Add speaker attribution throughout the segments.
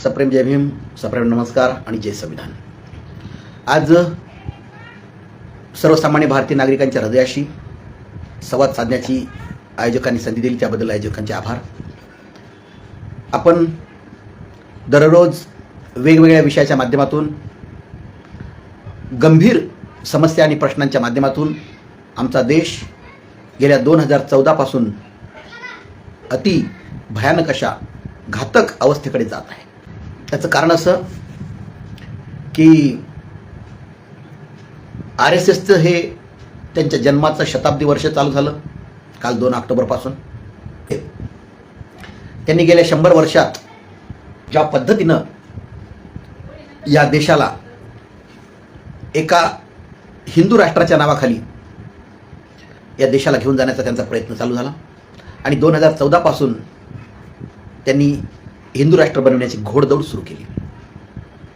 Speaker 1: सप्रेम जय भीम सप्रेम नमस्कार आणि जय संविधान. आज सर्वसामान्य भारतीय नागरिकांच्या हृदयाशी संवाद साधण्याची आयोजकांनी संधी दिली त्याबद्दल आयोजकांचे आभार. आपण दररोज वेगवेगळ्या विषयाच्या माध्यमातून गंभीर समस्या आणि प्रश्नांच्या माध्यमातून आमचा देश गेल्या दोन हजार चौदापासून अति भयानक अशा घातक अवस्थेकडे जात आहे. त्याचं कारण असं की आर एस एसचं हे त्यांच्या जन्माचं शताब्दी वर्ष चालू झालं काल दोन ऑक्टोबरपासून. त्यांनी गेल्या शंभर वर्षात ज्या पद्धतीनं या देशाला एका हिंदू राष्ट्राच्या नावाखाली या देशाला घेऊन जाण्याचा त्यांचा प्रयत्न चालू झाला. आणि दोन हजार चौदापासून त्यांनी हिंदू राष्ट्र बनवण्याची घोडदौड सुरू केली.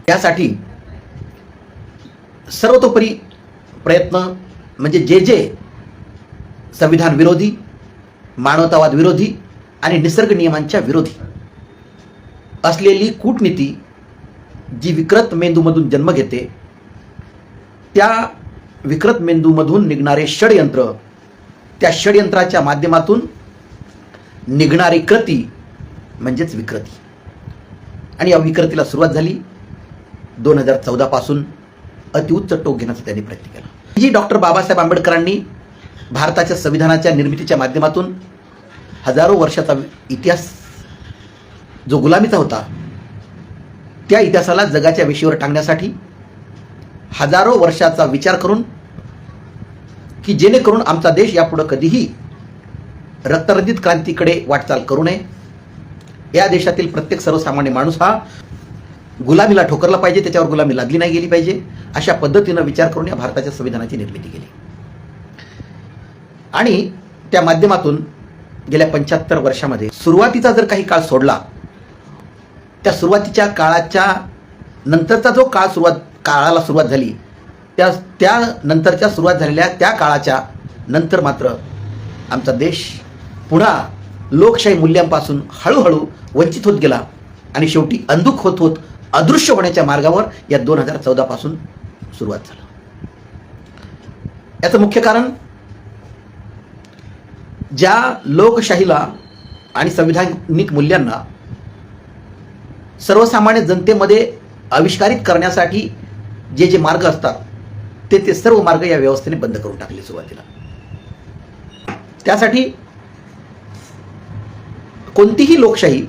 Speaker 1: त्यासाठी सर्वतोपरी प्रयत्न म्हणजे जे जे संविधान विरोधी मानवतावाद विरोधी आणि निसर्ग नियमांच्या विरोधी असलेली कूटनीती जी विकृत मेंदूमधून जन्म घेते त्या विकृत मेंदूमधून निघणारे षडयंत्र त्या षडयंत्राच्या माध्यमातून निघणारी कृती म्हणजेच विकृती. आणि या विकृतीला सुरुवात झाली. दोन हजार चौदापासून अतिउच्च टोक घेण्याचा त्यांनी प्रयत्न केला. जी डॉक्टर बाबासाहेब आंबेडकरांनी भारताच्या संविधानाच्या निर्मितीच्या माध्यमातून हजारो वर्षाचा इतिहास जो गुलामीचा होता त्या इतिहासाला जगाच्या वेशीवर टांगण्यासाठी हजारो वर्षाचा विचार करून की जेणेकरून आमचा देश यापुढं कधीही रक्तरंजित क्रांतीकडे वाटचाल करू नये. या देशातील प्रत्येक सर्वसामान्य माणूस हा गुलामीला ठोकरला पाहिजे त्याच्यावर गुलामी लागली नाही गेली पाहिजे अशा पद्धतीनं विचार करून या भारताच्या संविधानाची निर्मिती केली. आणि त्या माध्यमातून गेल्या पंच्याहत्तर वर्षामध्ये सुरुवातीचा जर काही काळ सोडला त्या सुरुवातीच्या काळाच्या नंतरचा जो काळ सुरुवात काळाला सुरुवात झाली त्या त्या नंतरच्या सुरुवात झालेल्या त्या काळाच्या नंतर मात्र आमचा देश पुन्हा लोकशाही मूल्यांपासून हळूहळू वंचित होत गेला आणि शेवटी अंधुक होत होत अदृश्य होण्याच्या मार्गावर या दोन हजार चौदापासून सुरुवात झाला. याचं मुख्य कारण ज्या लोकशाहीला आणि संविधानिक मूल्यांना सर्वसामान्य जनतेमध्ये आविष्कारित करण्यासाठी जे जे मार्ग असतात ते ते सर्व मार्ग या व्यवस्थेने बंद करून टाकले सुरुवातीला. त्यासाठी कोणतीही लोकशाही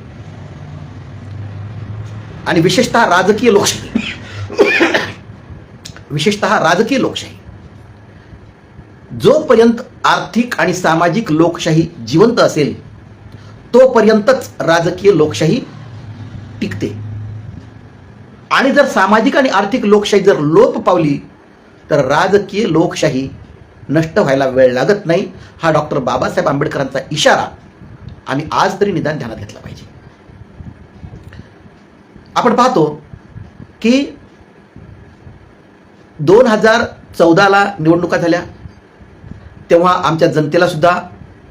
Speaker 1: आणि विशेषतः राजकीय लोकशाही. विशेषतः राजकीय लोकशाही. जोपर्यंत आर्थिक आणि सामाजिक लोकशाही जिवंत असेल तोपर्यंतच राजकीय लोकशाही टिकते. आणि जर सामाजिक आणि आर्थिक लोकशाही जर लोप पावली तर राजकीय लोकशाही नष्ट व्हायला वेळ लागत नाही हा डॉक्टर बाबासाहेब आंबेडकरांचा इशारा आम्ही आज तरी निदान ध्यानात घेतला पाहिजे. आपण पाहतो की दोन हजार चौदाला निवडणुका झाल्या. तेव्हा आमच्या जनतेला सुद्धा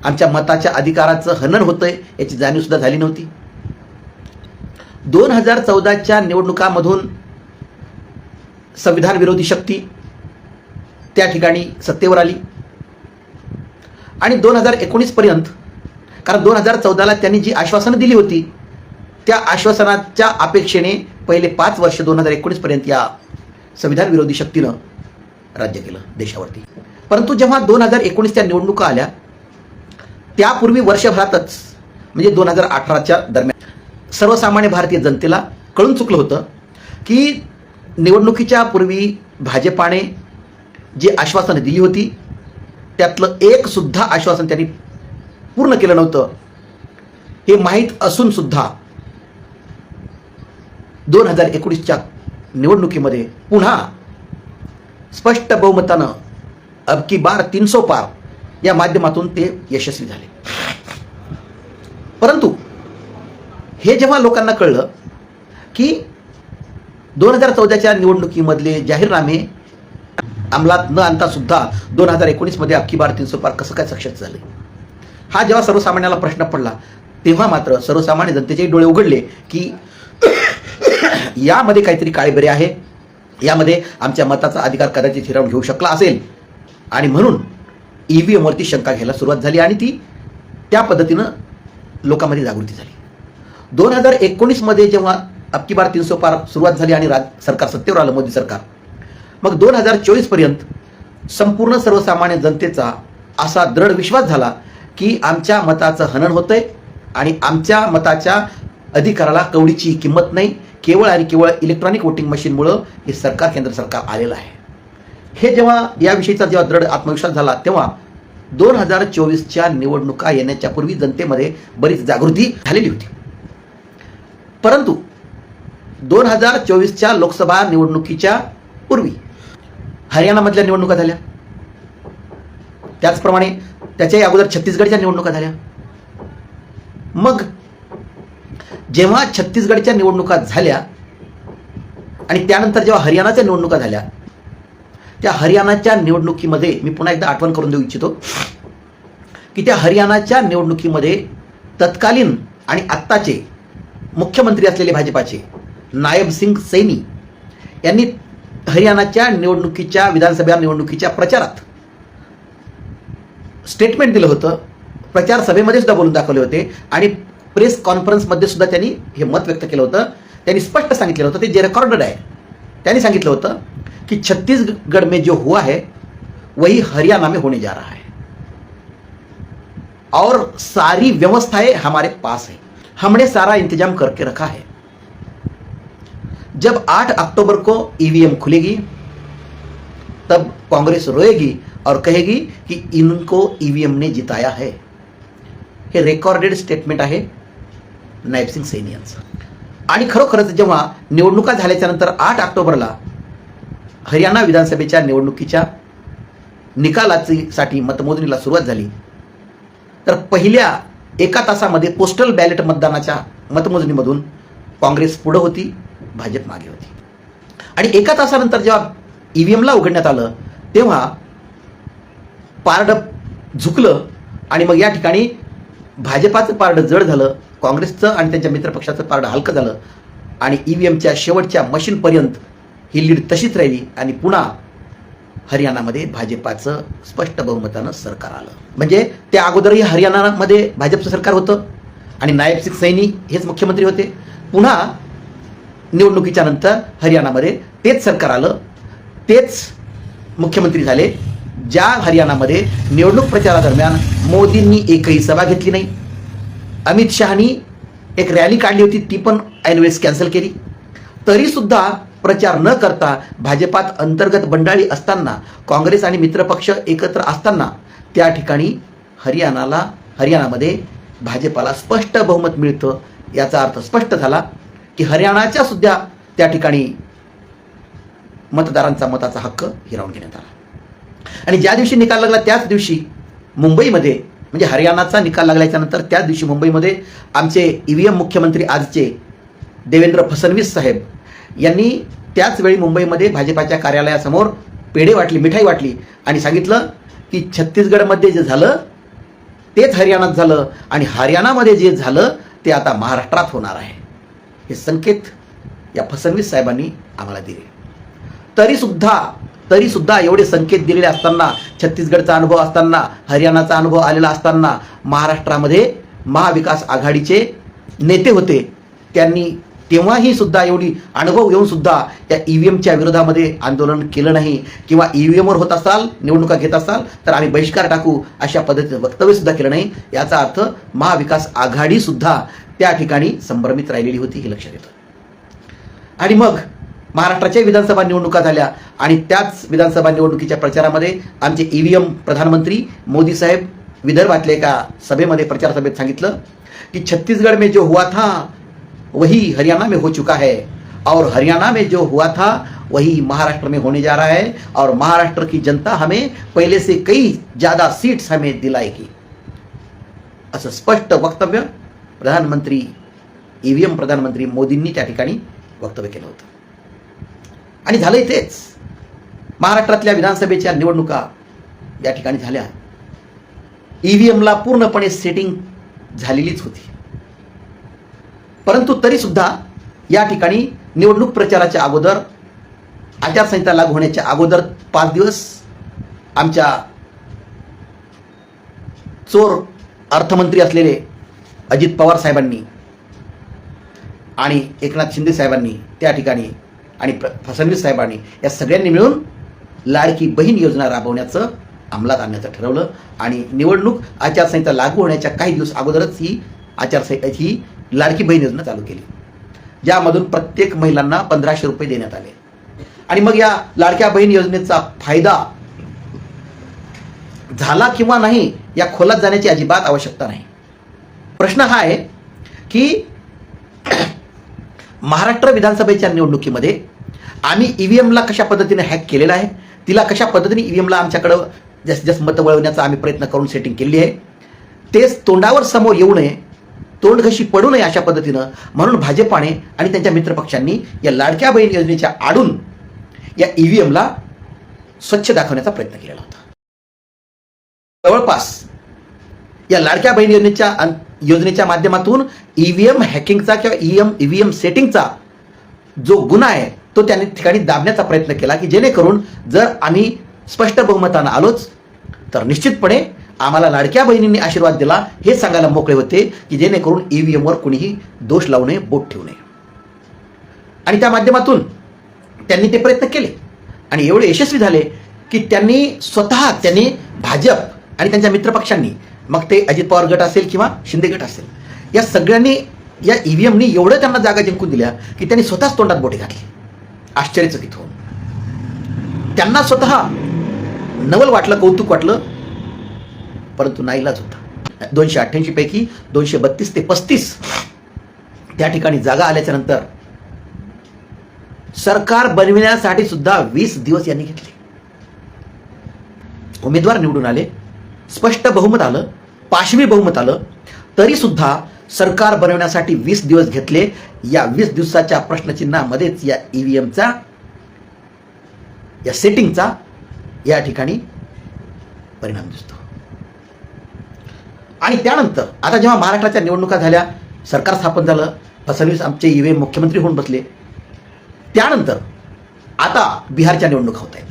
Speaker 1: आमच्या मताच्या अधिकाराचं हनन होतंय याची जाणीवसुद्धा झाली नव्हती. दोन हजार चौदाच्या निवडणुकामधून संविधान विरोधी शक्ती त्या ठिकाणी सत्तेवर आली. आणि दोन हजार एकोणीसपर्यंत कारण दोन हजार चौदाला त्यांनी जी आश्वासनं दिली होती त्या आश्वासनाच्या अपेक्षेने पहिले पाच वर्ष दोन हजार एकोणीसपर्यंत या संविधान विरोधी शक्तीनं राज्य केलं देशावरती. परंतु जेव्हा दोन हजार एकोणीसच्या निवडणुका आल्या त्यापूर्वी वर्षभरातच म्हणजे दोन हजार अठराच्या दरम्यान सर्वसामान्य भारतीय जनतेला कळून चुकलं होतं की निवडणुकीच्या पूर्वी भाजपाने जी आश्वासनं दिली होती त्यातलं एक सुद्धा आश्वासन त्यांनी पूर्ण केलं नव्हतं. हे माहीत असून सुद्धा दोन हजार एकोणीसच्या निवडणुकीमध्ये पुन्हा स्पष्ट बहुमतानं अब की बार तीनसो पार या माध्यमातून ते यशस्वी झाले. परंतु हे जेव्हा लोकांना कळलं की दोन हजार चौदाच्या निवडणुकीमधले जाहीरनामे अंमलात न आणता सुद्धा दोन हजार एकोणीसमध्ये अबकी बार तीनशे पार कसं काय सक्सेस झाले? हा जेव्हा सर्वसामान्याला प्रश्न पडला तेव्हा मात्र सर्वसामान्य जनतेचे डोळे उघडले की यामध्ये काहीतरी काळेबेरे आहे. यामध्ये आमच्या मताचा अधिकार कदाचित हिरावून घेऊ शकला असेल. आणि म्हणून ई व्ही एमवरती शंका घ्यायला सुरुवात झाली आणि ती त्या पद्धतीनं लोकांमध्ये जागृती झाली. दोन हजार एकोणीसमध्ये जेव्हा अबकी बार तीनशे पार सुरुवात झाली आणि राज सरकार सत्तेवर आलं मोदी सरकार मग दोन हजार चोवीसपर्यंत संपूर्ण सर्वसामान्य जनतेचा असा दृढ विश्वास झाला की आमच्या मताचं हनन होतंय आणि आमच्या मताच्या अधिकाराला कवडीची किंमत नाही केवळ आणि केवळ इलेक्ट्रॉनिक वोटिंग मशीनमुळं हे सरकार केंद्र सरकार आलेलं आहे. हे जेव्हा याविषयीचा जेव्हा दृढ आत्मविश्वास झाला तेव्हा दोन हजार चोवीसच्या निवडणुका येण्याच्या पूर्वी जनतेमध्ये बरीच जागृती झालेली होती. परंतु दोन हजार चोवीसच्या लोकसभा निवडणुकीच्या पूर्वी हरियाणामधल्या निवडणुका झाल्या. त्याचप्रमाणे त्याच्याही अगोदर छत्तीसगडच्या निवडणुका झाल्या. मग जेव्हा छत्तीसगडच्या निवडणुका झाल्या आणि त्यानंतर जेव्हा हरियाणाच्या निवडणुका झाल्या त्या हरियाणाच्या निवडणुकीमध्ये मी पुन्हा एकदा आठवण करून देऊ इच्छितो की त्या हरियाणाच्या निवडणुकीमध्ये तत्कालीन आणि आत्ताचे मुख्यमंत्री असलेले भाजपाचे नायब सिंग सैनी यांनी हरियाणाच्या निवडणुकीच्या विधानसभा निवडणुकीच्या प्रचारात स्टेटमेंट दिलं होतं. प्रचार सभेमध्ये सुद्धा बोलून दाखवले होते आणि प्रेस कॉन्फरन्समध्ये सुद्धा त्यांनी हे मत व्यक्त त्यांनी स्पष्ट सांगितलेलं होतं जे रेकॉर्डेड आहे, त्यांनी सांगितलं कि छत्तीसगढ़ में जो हुआ है, वही हरियाणा में होने जा रहा है. और सारी व्यवस्थाएँ हमारे पास है। हमने सारा इंतज़ाम करके रखा है। जब 8 अक्टूबर को ईवीएम खुलेगी, तब कांग्रेस रोएगी और कहेगी कि इनको ईवीएम ने जिताया है। हे रेकॉर्डेड स्टेटमेंट आहे। नायबसिंग सैन सैनी यांचं. आणि खरोखरच जेव्हा निवडणुका झाल्याच्यानंतर आठ ऑक्टोबरला हरियाणा विधानसभेच्या निवडणुकीच्या निकालाचीसाठी मतमोजणीला सुरुवात झाली तर पहिल्या एका तासामध्ये पोस्टल बॅलेट मतदानाच्या मतमोजणीमधून काँग्रेस पुढं होती भाजप मागे होती. आणि एका तासानंतर जेव्हा ईव्हीएमला उघडण्यात आलं तेव्हा पारडं झुकलं आणि मग या ठिकाणी भाजपाचं पारडं जड झालं काँग्रेसचं आणि त्यांच्या मित्रपक्षाचं पारडं हलकं झालं आणि ई व्ही एमच्या शेवटच्या मशीनपर्यंत ही लीड तशीच राहिली आणि पुन्हा हरियाणामध्ये भाजपाचं स्पष्ट बहुमतानं सरकार आलं. म्हणजे त्या अगोदरही हरियाणामध्ये भाजपचं सरकार होतं आणि नायब सिंग सैनी हेच मुख्यमंत्री होते. पुन्हा निवडणुकीच्या नंतर हरियाणामध्ये तेच सरकार आलं. तेच मुख्यमंत्री झाले. ज्या हरियाणामध्ये निवडणूक प्रचारादरम्यान मोदींनी एकही सभा घेतली नाही. अमित शहानी एक रॅली काढली होती ती पण ऐनवेळेस कॅन्सल केली. तरीसुद्धा प्रचार न करता भाजपात अंतर्गत बंडाळी असताना काँग्रेस आणि मित्रपक्ष एकत्र असताना त्या ठिकाणी हरियाणाला हरियाणामध्ये भाजपाला स्पष्ट बहुमत मिळतं याचा अर्थ स्पष्ट झाला की हरियाणाच्या सुद्धा त्या ठिकाणी मतदारांचा मताचा हक्क हिरावून घेण्यात आला. आणि ज्या दिवशी निकाल लागला त्याच दिवशी मुंबईमध्ये म्हणजे हरियाणाचा निकाल लागल्याच्या नंतर त्याच दिवशी मुंबईमध्ये आमचे ई व्ही एम मुख्यमंत्री आजचे देवेंद्र फडणवीस साहेब यांनी त्याचवेळी मुंबईमध्ये भाजपाच्या कार्यालयासमोर पेढे वाटली मिठाई वाटली आणि सांगितलं की छत्तीसगडमध्ये जे झालं तेच हरियाणात झालं आणि हरियाणामध्ये जे झालं ते आता महाराष्ट्रात होणार आहे. हे संकेत या फडणवीस साहेबांनी आम्हाला दिले. तरीसुद्धा तरीसुद्धा एवढे संकेत दिलेले असताना छत्तीसगडचा अनुभव असताना हरियाणाचा अनुभव आलेला असताना महाराष्ट्रामध्ये महाविकास आघाडीचे नेते होते. त्यांनी तेव्हाही सुद्धा एवढी अनुभव घेऊन सुद्धा या ई व्ही एमच्या विरोधामध्ये आंदोलन केलं नाही. किंवा ई व्ही एमवर होत असाल निवडणुका घेत असाल तर आम्ही बहिष्कार टाकू अशा पद्धतीचं वक्तव्य सुद्धा केलं नाही. याचा अर्थ महाविकास आघाडी सुद्धा त्या ठिकाणी संभ्रमित राहिलेली होती हे लक्षात येतं. आणि मग महाराष्ट्राच्या विधानसभा निवडणुका झाल्या आणि त्याच विधानसभा निवडणुकीच्या प्रचारामध्ये आमचे ई व्ही एम प्रधानमंत्री मोदी साहेब विदर्भातल्या एका सभेमध्ये प्रचार सभेत सांगितलं की छत्तीसगड में जो हुआ था वही हरियाणा में हो चुका है. और हरियाणा में जो हुआ था वही महाराष्ट्र में होने जा रहा है. और महाराष्ट्र की जनता हमें पहले से कई ज़्यादा सीट्स हमें दिलाएगी. असं स्पष्ट वक्तव्य प्रधानमंत्री ई एम प्रधानमंत्री मोदींनी त्या ठिकाणी वक्तव्य केलं होतं. आणि झालंय तेच महाराष्ट्रातल्या विधानसभेच्या निवडणुका या ठिकाणी झाल्या. ई व्ही एमला पूर्णपणे सेटिंग झालेलीच होती. परंतु तरीसुद्धा या ठिकाणी निवडणूक प्रचाराच्या अगोदर आचारसंहिता लागू होण्याच्या अगोदर पाच दिवस आमच्या चोर अर्थमंत्री असलेले अजित पवार साहेबांनी आणि एकनाथ शिंदे साहेबांनी त्या ठिकाणी आणि प्र- फडणवीस साहेबांनी या सगळ्यांनी मिळून लाडकी बहीण योजना राबवण्याचं अंमलात आणण्याचं ठरवलं. आणि निवडणूक आचारसंहिता लागू होण्याच्या काही दिवस अगोदरच ही आचारसंहिता ही लाडकी बहीण योजना चालू केली. ज्यामधून प्रत्येक महिलांना पंधराशे रुपये देण्यात आले. आणि मग या लाडक्या बहीण योजनेचा फायदा झाला किंवा नाही या खोलात जाण्याची अजिबात आवश्यकता नाही. प्रश्न हा आहे की महाराष्ट्र विधानसभेच्या निवडणुकीमध्ये आम्ही ईव्हीएमला कशा पद्धतीने हॅक केलेला आहे? तिला कशा पद्धतीने ईव्हीएमला आमच्याकडं जास्तीत जास्त मतं वळवण्याचा आम्ही प्रयत्न करून सेटिंग केलेली आहे. तेच तोंडावर समोर येऊ नये तोंडघशी पडू नये अशा पद्धतीनं म्हणून भाजपाने आणि त्यांच्या मित्रपक्षांनी या लाडक्या बहीण योजनेच्या आडून या ईव्हीएमला स्वच्छ दाखवण्याचा प्रयत्न केलेला होता. जवळपास या लाडक्या बहीण योजनेच्या योजनेच्या माध्यमातून ई व्ही एम हॅकिंगचा किंवा ई एम सेटिंगचा जो गुन्हा आहे तो त्यांनी ठिकाणी दाबण्याचा प्रयत्न केला की जेणेकरून जर आम्ही स्पष्ट बहुमतानं आलोच तर निश्चितपणे आम्हाला लाडक्या बहिणींनी आशीर्वाद दिला. हे सांगायला मोकळे होते की जेणेकरून ई व्ही एमवर कुणीही दोष लावू नये बोट ठेवू नये. आणि त्या माध्यमातून त्यांनी ते प्रयत्न केले. आणि एवढे यशस्वी झाले की त्यांनी स्वतः त्यांनी भाजप आणि त्यांच्या मित्रपक्षांनी मग ते अजित पवार गट असेल किंवा शिंदे गट असेल या सगळ्यांनी या ई व्ही एमनी एवढं त्यांना जागा जिंकून दिल्या की त्यांनी स्वतःच तोंडात बोटे घातली. आश्चर्यचकित होऊन त्यांना स्वतः नवल वाटलं कौतुक वाटलं परंतु नाईलाज होता. दोनशे अठ्ठ्याऐंशी पैकी दोनशे बत्तीस ते पस्तीस त्या ठिकाणी जागा आल्याच्यानंतर सरकार बनविण्यासाठी सुद्धा वीस दिवस यांनी घेतले. उमेदवार निवडून आले स्पष्ट बहुमत आलं पाशवी बहुमत आलं तरी सुद्धा सरकार बनवण्यासाठी वीस दिवस घेतले. या वीस दिवसाच्या प्रश्नचिन्हामध्येच या ई एमचा या सेटिंगचा या ठिकाणी परिणाम दिसतो. आणि त्यानंतर आता जेव्हा महाराष्ट्राच्या निवडणुका झाल्या सरकार स्थापन झालं फडणवीस आमचे ई एम मुख्यमंत्री होऊन बसले. त्यानंतर आता बिहारच्या निवडणुका होत आहेत.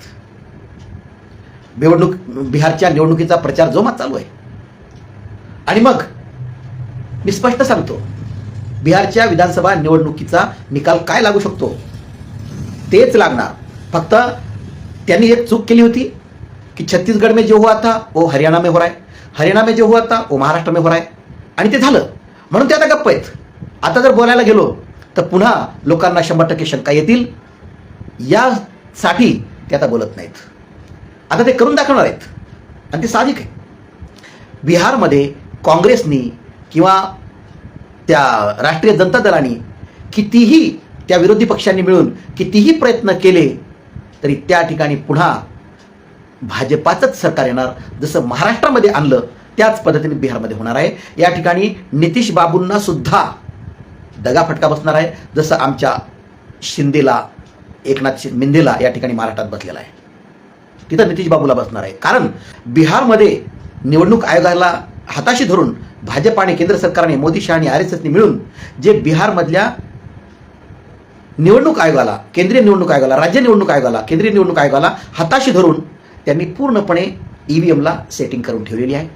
Speaker 1: निवडणूक बिहारच्या निवडणुकीचा प्रचार जोमात चालू आहे. आणि मग मी स्पष्ट सांगतो. बिहारच्या विधानसभा निवडणुकीचा निकाल काय लागू शकतो? तेच लागणार. फक्त त्यांनी एक चूक केली होती की छत्तीसगड में जो हुआ था वो हरियाणा में हो रहा है. हरियाणा में जो हुआ था वो महाराष्ट्र में हो रहा आहे आणि ते झालं. म्हणून ते आता गप्प आहेत. आता जर बोलायला गेलो तर पुन्हा लोकांना शंभर टक्के शंका येतील. यासाठी ते आता बोलत नाहीत. आता ते करून दाखवणार आहेत. आणि ते साहजिक आहे. बिहारमध्ये काँग्रेसनी किंवा त्या राष्ट्रीय जनता दलाने कितीही त्या विरोधी पक्षांनी मिळून कितीही प्रयत्न केले तरी त्या ठिकाणी पुन्हा भाजपाचंच सरकार येणार. जसं महाराष्ट्रामध्ये आणलं त्याच पद्धतीने बिहारमध्ये होणार आहे. या ठिकाणी नितीश बाबूंना सुद्धा दगाफटका बसणार आहे. जसं आमच्या शिंदेला एकनाथ मिंदेला या ठिकाणी महाराष्ट्रात बसलेला आहे. तिथं नितीश बाबूला बसणार आहे. कारण बिहारमध्ये निवडणूक आयोगाला हाताशी धरून भाजप आणि केंद्र सरकारने मोदी शहा आणि आर एस एसने मिळून जे बिहारमधल्या निवडणूक आयोगाला केंद्रीय निवडणूक आयोगाला राज्य निवडणूक आयोगाला केंद्रीय निवडणूक आयोगाला हाताशी धरून त्यांनी पूर्णपणे ई व्ही एमला सेटिंग करून ठेवलेली आहे.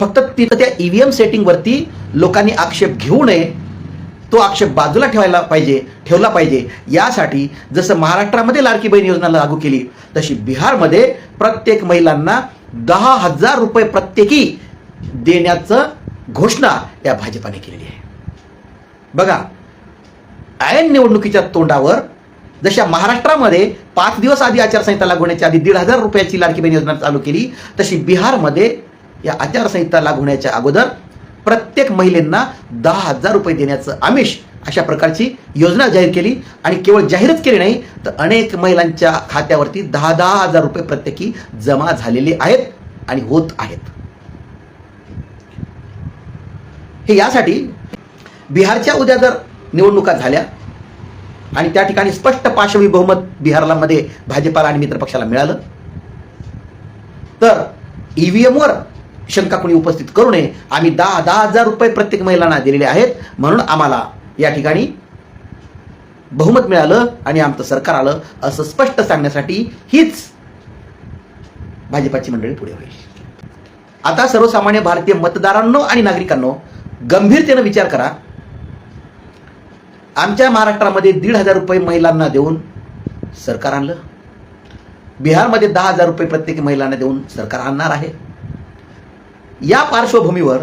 Speaker 1: फक्त तिथं त्या ई व्ही एम सेटिंगवरती लोकांनी आक्षेप घेऊ नये तो आक्षेप बाजूला ठेवायला पाहिजे ठेवला पाहिजे. यासाठी जसं महाराष्ट्रामध्ये लाडकी बहीण योजना लागू केली तशी बिहारमध्ये प्रत्येक महिलांना दहा हजार रुपये प्रत्येकी देण्याचं घोषणा या भाजपाने केलेली आहे. बघा ऐन निवडणुकीच्या तोंडावर जशा महाराष्ट्रामध्ये पाच दिवस आधी आचारसंहिता लागू होण्याच्या आधी दीड हजार रुपयाची लाडकी बहीण योजना चालू केली तशी बिहारमध्ये या आचारसंहिता लागू होण्याच्या अगोदर प्रत्येक महिलेंना दहा हजार रुपये देण्याचं आमिष अशा प्रकारची योजना जाहीर केली आणि केवळ जाहीरच केली नाही तर अनेक महिलांच्या खात्यावरती दहा दहा हजार रुपये प्रत्येकी जमा झालेले आहेत आणि होत आहेत. हे यासाठी बिहारच्या उद्या जर निवडणुका झाल्या आणि त्या ठिकाणी स्पष्ट पाशवी बहुमत बिहारला मध्ये भाजपाला आणि मित्रपक्षाला मिळालं तर ईव्हीएमवर शंका कोणी उपस्थित करू नये. आम्ही दहा दहा हजार रुपये प्रत्येक महिलांना दिलेले आहेत म्हणून आम्हाला या ठिकाणी बहुमत मिळालं आणि आमचं सरकार आलं असं स्पष्ट सांगण्यासाठी हीच भाजपाची मंडळी पुढे होईल. आता सर्वसामान्य भारतीय मतदारांनो आणि नागरिकांनो गंभीरतेनं विचार करा. आमच्या महाराष्ट्रामध्ये दीड हजार रुपये महिलांना देऊन सरकार आणलं. बिहारमध्ये दहा हजार रुपये प्रत्येक महिलांना देऊन सरकार आणणार आहे. या पार्श्वभूमीवर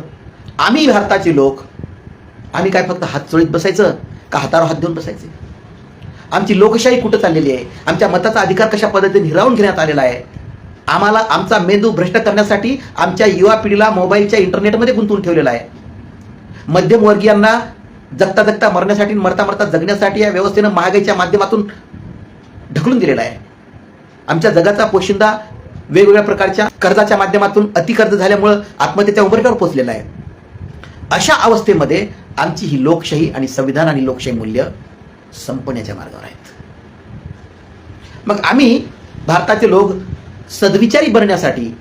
Speaker 1: आम्ही भारताचे लोक आम्ही काय फक्त हात चोळीत बसायचं का हातावर हात देऊन बसायचे? आमची लोकशाही कुठं चाललेली आहे? आमच्या मताचा अधिकार कशा पद्धतीने हिरावून घेण्यात आलेला आहे? आम्हाला आमचा मेंदू भ्रष्ट करण्यासाठी आमच्या युवा पिढीला मोबाईलच्या इंटरनेटमध्ये गुंतवून ठेवलेला आहे. मध्यमवर्गीयांना जगता जगता मरण्यासाठी मरता मरता जगण्यासाठी या व्यवस्थेनं महागाईच्या माध्यमातून ढकलून दिलेला आहे. आमच्या जगाचा पोशिंदा वेगवेगळ्या प्रकारच्या कर्जाच्या माध्यमातून अतिकर्ज झाल्यामुळं आत्महत्येच्या उंबरठ्यावर पोचलेला आहे. अशा अवस्थेमध्ये आमची ही लोकशाही आणि संविधान आणि लोकशाही मूल्य संपण्याच्या मार्गावर आहेत. मग आम्ही भारताचे लोक सद्विचारी बनण्यासाठी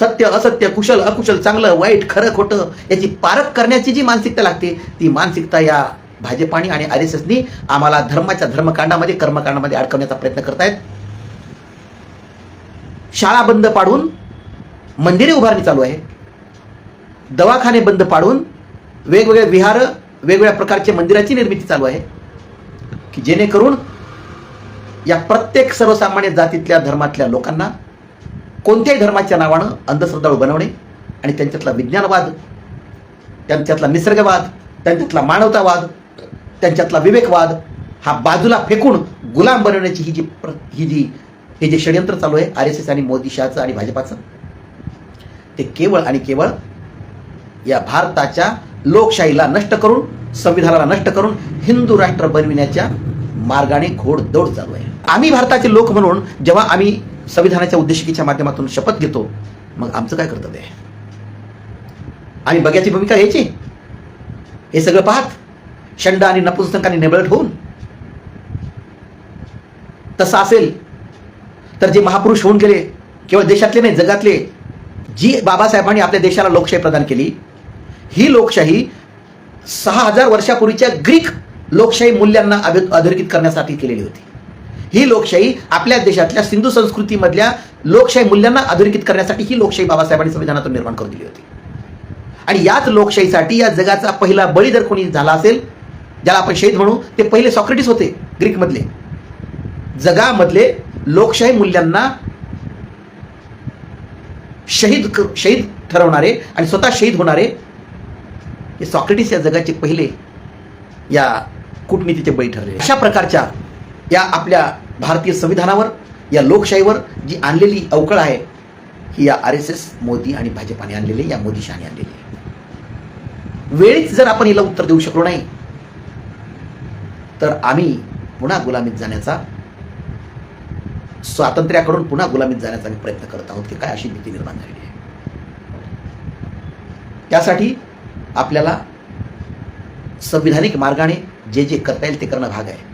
Speaker 1: सत्य असत्य कुशल अकुशल चांगलं वाईट खरं खोटं याची पारख करण्याची जी मानसिकता लागते ती मानसिकता या भाजपाने आणि आर एस एसनी आम्हाला धर्माच्या धर्मकांडामध्ये कर्मकांडामध्ये अडकवण्याचा प्रयत्न करतायत. शाळा बंद पाडून मंदिरे उभारणी चालू आहे. दवाखाने बंद पाडून वेगवेगळे विहार वेगवेगळ्या प्रकारचे मंदिराची निर्मिती चालू आहे. की जेणेकरून या प्रत्येक सर्वसामान्य जातीतल्या धर्मातल्या लोकांना कोणत्याही धर्माच्या नावानं अंधश्रद्धाळू बनवणे आणि त्यांच्यातला विज्ञानवाद त्यांच्यातला निसर्गवाद त्यांच्यातला मानवतावाद त्यांच्यातला विवेकवाद हा बाजूला फेकून गुलाम बनवण्याची ही जी प्र- ही जी हे जे षडयंत्र चालू आहे आर एस एस आणि मोदी शहाचं आणि भाजपाचं ते केवळ आणि केवळ या भारताच्या लोकशाहीला नष्ट करून संविधानाला नष्ट करून हिंदू राष्ट्र बनविण्याच्या मार्गाने घोडदौड चालू आहे. आम्ही भारताचे लोक म्हणून जेव्हा आम्ही संविधानाच्या उद्देशिकेच्या माध्यमातून शपथ घेतो मग आमचं काय कर्तव्य आहे? आम्ही बग्याची भूमिका घ्यायची हे सगळं पाहत शंड आणि नपुंसकांनी निबळट होऊन तसं असेल तर जे महापुरुष होऊन गेले केवळ देशातले नाही जगातले जी बाबासाहेबांनी आपल्या देशाला लोकशाही प्रदान केली ही लोकशाही सहा हजार वर्षापूर्वीच्या ग्रीक लोकशाही मूल्यांना अधोरेखित करण्यासाठी केलेली होती. ही लोकशाही आपल्या देशातल्या सिंधू संस्कृतीमधल्या लोकशाही मूल्यांना अधोरेखित करण्यासाठी ही लोकशाही बाबासाहेबांनी संविधानातून निर्माण करून दिली होती. आणि याच लोकशाहीसाठी या जगाचा पहिला बळी जर कोणी झाला असेल ज्याला आपण शहीद म्हणू ते पहिले सॉक्रेटिस होते ग्रीकमधले. जगामधले लोकशाही मूल्यांना शहीद क- शहीद ठरवणारे आणि स्वतः शहीद होणारे हे सॉक्रेटिस या जगाचे पहिले या कूटनीतीचे बळी ठरले अशा प्रकारच्या या आपल्या भारतीय संविधानावर या लोकशाहीवर जी आणलेली अवकळ आहे ही या आर एस एस मोदी आणि भाजपाने आणलेली या मोदी शहाने आणलेली आहे. वेळीच जर आपण हिला उत्तर देऊ शकलो नाही तर आम्ही पुन्हा गुलामीत जाण्याचा स्वातंत्र्याकडून पुन्हा गुलामीत जाण्याचा आम्ही प्रयत्न करत आहोत की काय अशी भीती निर्माण झालेली आहे. त्यासाठी आपल्याला संविधानिक मार्गाने जे जे करता येईल ते करणं भाग आहे.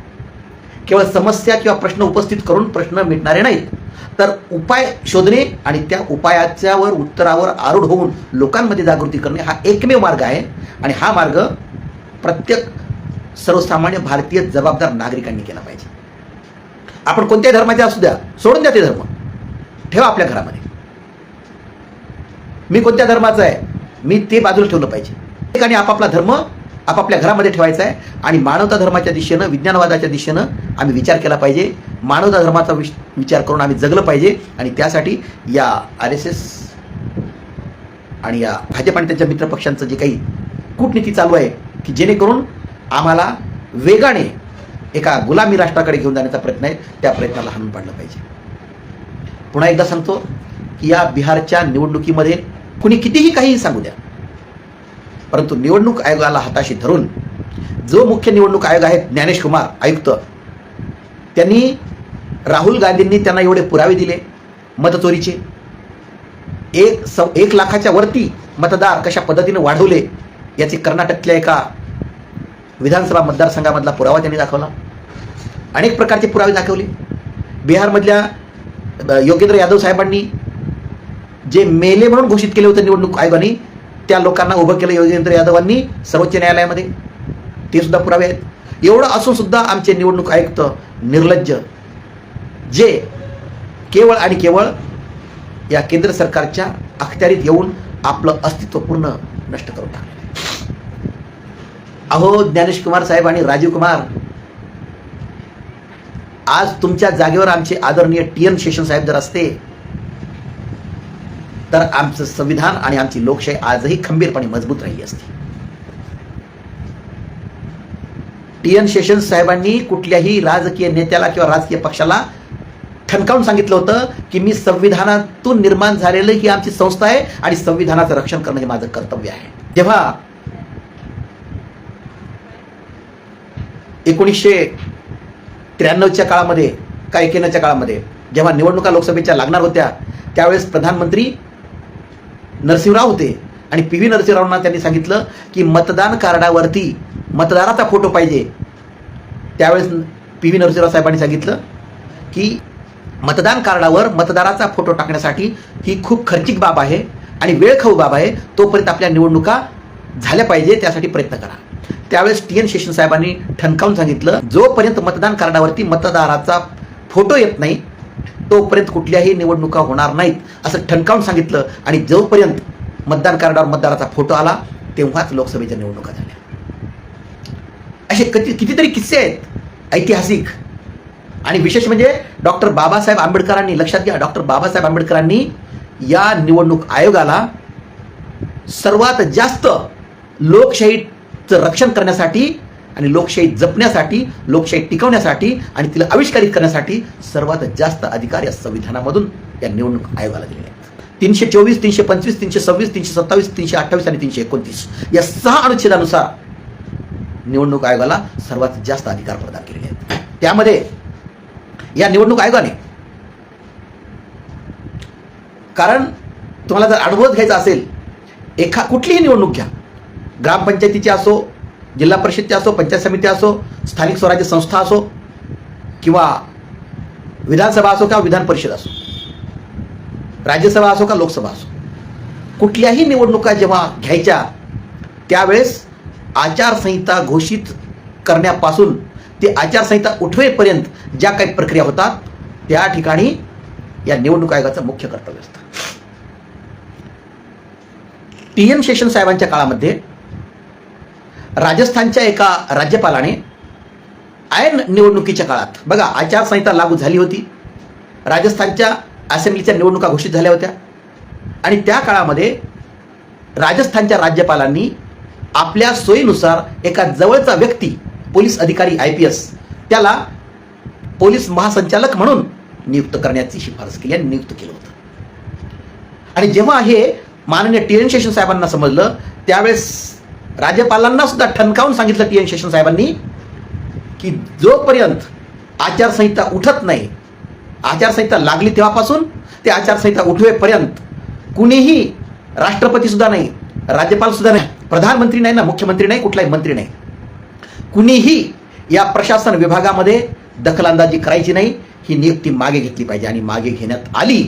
Speaker 1: केवळ समस्या किंवा प्रश्न उपस्थित करून प्रश्न मिटणारे नाहीत. तर उपाय शोधणे आणि त्या उपायाच्यावर उत्तरावर आरूढ होऊन लोकांमध्ये जागृती करणे हा एकमेव मार्ग आहे. आणि हा मार्ग प्रत्येक सर्वसामान्य भारतीय जबाबदार नागरिकांनी केला पाहिजे. आपण कोणत्याही धर्माचे असू द्या सोडून द्या ते धर्म. ठेवा आपल्या घरामध्ये. मी कोणत्या धर्माचा आहे? मी ते बाजूला ठेवलं पाहिजे. ठिकाणी आपापला धर्म आपापल्या घरामध्ये ठेवायचा आहे. आणि मानवता धर्माच्या दिशेनं विज्ञानवादाच्या दिशेनं आम्ही विचार केला पाहिजे. मानवता धर्माचा विश विचार करून आम्ही जगलं पाहिजे. आणि त्यासाठी या आर एस एस आणि या भाजप आणि त्यांच्या मित्रपक्षांचं जे काही कूटनीती चालू आहे की जेणेकरून आम्हाला वेगाने एका गुलामी राष्ट्राकडे घेऊन जाण्याचा प्रयत्न आहे. त्या प्रयत्नाला हाणून पाडलं पाहिजे. पुन्हा एकदा सांगतो की या बिहारच्या निवडणुकीमध्ये कुणी कितीही काहीही सांगू द्या परंतु निवडणूक आयोगाला हाताशी धरून जो मुख्य निवडणूक आयोग आहे ज्ञानेश कुमार आयुक्त त्यांनी राहुल गांधींनी त्यांना एवढे पुरावे दिले मतचोरीचे. एक स एक लाखाच्या वरती मतदार कशा पद्धतीने वाढवले याचे कर्नाटकातल्या एका विधानसभा मतदारसंघामधला पुरावा त्यांनी दाखवला. अनेक प्रकारचे पुरावे दाखवले. बिहारमधल्या योगेंद्र यादव साहेबांनी जे मेले म्हणून घोषित केले होते निवडणूक आयोगाने त्या लोकांना उभं केलं योगेंद्र यादवांनी सर्वोच्च न्यायालयामध्ये. ते सुद्धा पुरावे आहेत. एवढं असून सुद्धा आमचे निवडणूक आयुक्त निर्लज्ज. जे केवळ आणि केवळ या केंद्र सरकारच्या अखत्यारीत येऊन आपलं अस्तित्व पूर्ण नष्ट करून टाकले. अहो ज्ञानेश कुमार साहेब आणि राजीव कुमार आज तुमच्या जागेवर आमचे आदरणीय टी एन शेषन साहेब जर असते तर आमचं संविधान आणि आमची लोकशाही आजही खंबीरपणे मजबूत राहिली असती. टी एन शेषन साहेबांनी कुठल्याही राजकीय नेत्याला किंवा राजकीय पक्षाला ठणकावून सांगितलं होतं की मी संविधानातून निर्माण झालेलं ही आमची संस्था आहे आणि संविधानाचं रक्षण करणं हे माझं कर्तव्य आहे. तेव्हा एकोणीसशे त्र्याण्णवच्या काळामध्ये का एक्याण्णवच्या काळामध्ये जेव्हा निवडणुका लोकसभेच्या लागणार होत्या त्यावेळेस प्रधानमंत्री नरसिंहराव होते. आणि पी व्ही नरसिंहरावांना त्यांनी सांगितलं की मतदान कार्डावरती मतदाराचा फोटो पाहिजे. त्यावेळेस पी व्ही नरसिंहराव साहेबांनी सांगितलं की मतदान कार्डावर मतदाराचा फोटो टाकण्यासाठी ही खूप खर्चिक बाब आहे आणि वेळखाऊ बाब आहे. तोपर्यंत आपल्या निवडणुका झाल्या पाहिजे त्यासाठी प्रयत्न करा. त्यावेळेस टी एन शेषन साहेबांनी ठणकावून सांगितलं जोपर्यंत मतदान कार्डावरती मतदाराचा फोटो येत नाही तोपर्यंत कुठल्याही निवडणुका होणार नाहीत असं ठणकावून सांगितलं आणि जोपर्यंत मतदान कार्डावर मतदाराचा फोटो आला तेव्हाच लोकसभेच्या निवडणुका झाल्या. असे किती कितीतरी किस्से आहेत ऐतिहासिक. आणि विशेष म्हणजे डॉक्टर बाबासाहेब आंबेडकरांनी लक्षात घ्या डॉक्टर बाबासाहेब आंबेडकरांनी या निवडणूक आयोगाला सर्वात जास्त लोकशाहीचं रक्षण करण्यासाठी आणि लोकशाही जपण्यासाठी लोकशाही टिकवण्यासाठी आणि तिला आविष्कारित करण्यासाठी सर्वात जास्त अधिकार या संविधानामधून या निवडणूक आयोगाला दिले आहेत. तीनशे चोवीस तीनशे पंचवीस तीनशे सव्वीस तीनशे सत्तावीस तीनशे अठ्ठावीस आणि तीनशे एकोणतीस या सहा अनुच्छेदानुसार निवडणूक आयोगाला सर्वात जास्त अधिकार प्रदान केलेले आहेत. त्यामध्ये या निवडणूक आयोगाने कारण तुम्हाला जर अनुभव घ्यायचा असेल एखा कुठलीही निवडणूक घ्या. ग्रामपंचायतीची असो जिल्हा परिषदच्या असो पंचायत समिती असो स्थानिक स्वराज्य संस्था असो किंवा विधानसभा असो किंवा विधान परिषद असो राज्यसभा असो का लोकसभा असो कुठल्याही निवडणुका जेव्हा घ्यायच्या त्यावेळेस आचारसंहिता घोषित करण्यापासून ते आचारसंहिता उठवेपर्यंत ज्या काही प्रक्रिया होतात त्या ठिकाणी या निवडणूक आयोगाचं मुख्य कर्तव्य असतं. टी एम शेषन साहेबांच्या काळामध्ये राजस्थानच्या एका राज्यपालाने ऐन निवडणुकीच्या काळात बघा आचारसंहिता लागू झाली होती. राजस्थानच्या असेंब्लीच्या निवडणुका घोषित झाल्या होत्या. आणि त्या काळामध्ये राजस्थानच्या राज्यपालांनी आपल्या सोयीनुसार एका जवळचा व्यक्ती पोलीस अधिकारी आय पी एस त्याला पोलीस महासंचालक म्हणून नियुक्त करण्याची शिफारस केली आणि नियुक्त केलं होतं. आणि जेव्हा हे माननीय टी एन शेषन साहेबांना समजलं त्यावेळेस राज्यपालांना सुद्धा ठणकावून सांगितलं टी एन शेषन साहेबांनी की जोपर्यंत आचारसंहिता उठत नाही आचारसंहिता लागली तेव्हापासून ते आचारसंहिता उठवेपर्यंत कुणीही राष्ट्रपती सुद्धा नाही राज्यपाल सुद्धा नाही प्रधानमंत्री नाही ना मुख्यमंत्री नाही कुठलाही मंत्री नाही. कुणीही या प्रशासन विभागामध्ये दखलंदाजी करायची नाही ही नियुक्ती मागे घेतली पाहिजे आणि मागे घेण्यात आली.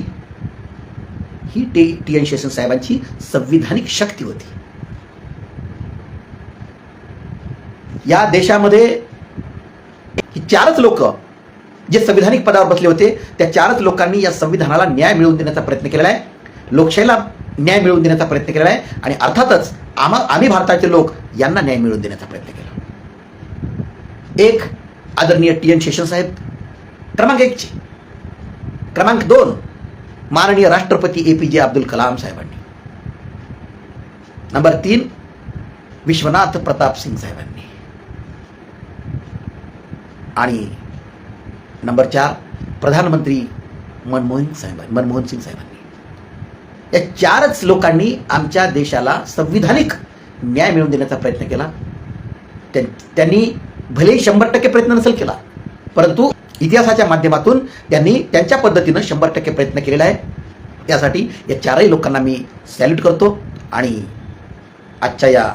Speaker 1: ही टी टी एन शेषन साहेबांची संविधानिक शक्ती होती. या देशामध्ये ही चारच लोक जे संविधानिक पदावर बसले होते त्या चारच लोकांनी या संविधानाला न्याय मिळवून देण्याचा प्रयत्न केलेला आहे. लोकशाहीला न्याय मिळवून देण्याचा प्रयत्न केलेला आहे आणि अर्थातच आम्हा आम्ही भारताचे लोक यांना न्याय मिळवून देण्याचा प्रयत्न केला. एक आदरणीय टी एन शेषन साहेब क्रमांक एकचे क्रमांक दोन माननीय राष्ट्रपती ए पी जे अब्दुल कलाम साहेबांनी. नंबर तीन विश्वनाथ प्रताप सिंग साहेबांनी. आणि नंबर चार प्रधानमंत्री मनमोहन साहेबांनी मनमोहन सिंग साहेबांनी. या चारच लोकांनी आमच्या देशाला संविधानिक न्याय मिळवून देण्याचा प्रयत्न केला. त्यां- त्यांनी भले शंभर टक्के प्रयत्न नसेल केला परंतु इतिहासाच्या माध्यमातून त्यांनी त्यांच्या पद्धतीनं शंभर टक्के प्रयत्न केलेला आहे. त्यासाठी या चारही लोकांना मी सॅल्यूट करतो आणि आजच्या या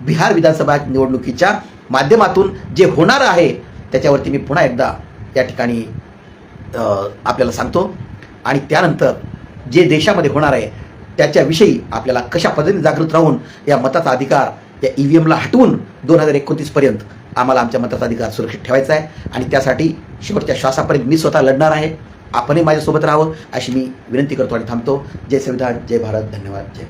Speaker 1: बिहार विधानसभा निवडणुकीच्या माध्यमातून जे होणार आहे त्याच्यावरती मी पुन्हा एकदा या ठिकाणी आपल्याला सांगतो. आणि त्यानंतर जे देशामध्ये होणार आहे त्याच्याविषयी आपल्याला कशा पद्धतीने जागृत राहून या मताचा अधिकार या ई व्ही एमला हटवून दोन हजार एकोणतीसपर्यंत आम्हाला आमच्या मताचा अधिकार सुरक्षित ठेवायचा आहे. आणि त्यासाठी शेवटच्या श्वासापर्यंत मी स्वतः लढणार आहे. आपणही माझ्यासोबत राहावं अशी मी विनंती करतो आणि थांबतो. जय संविधान जय भारत धन्यवाद जय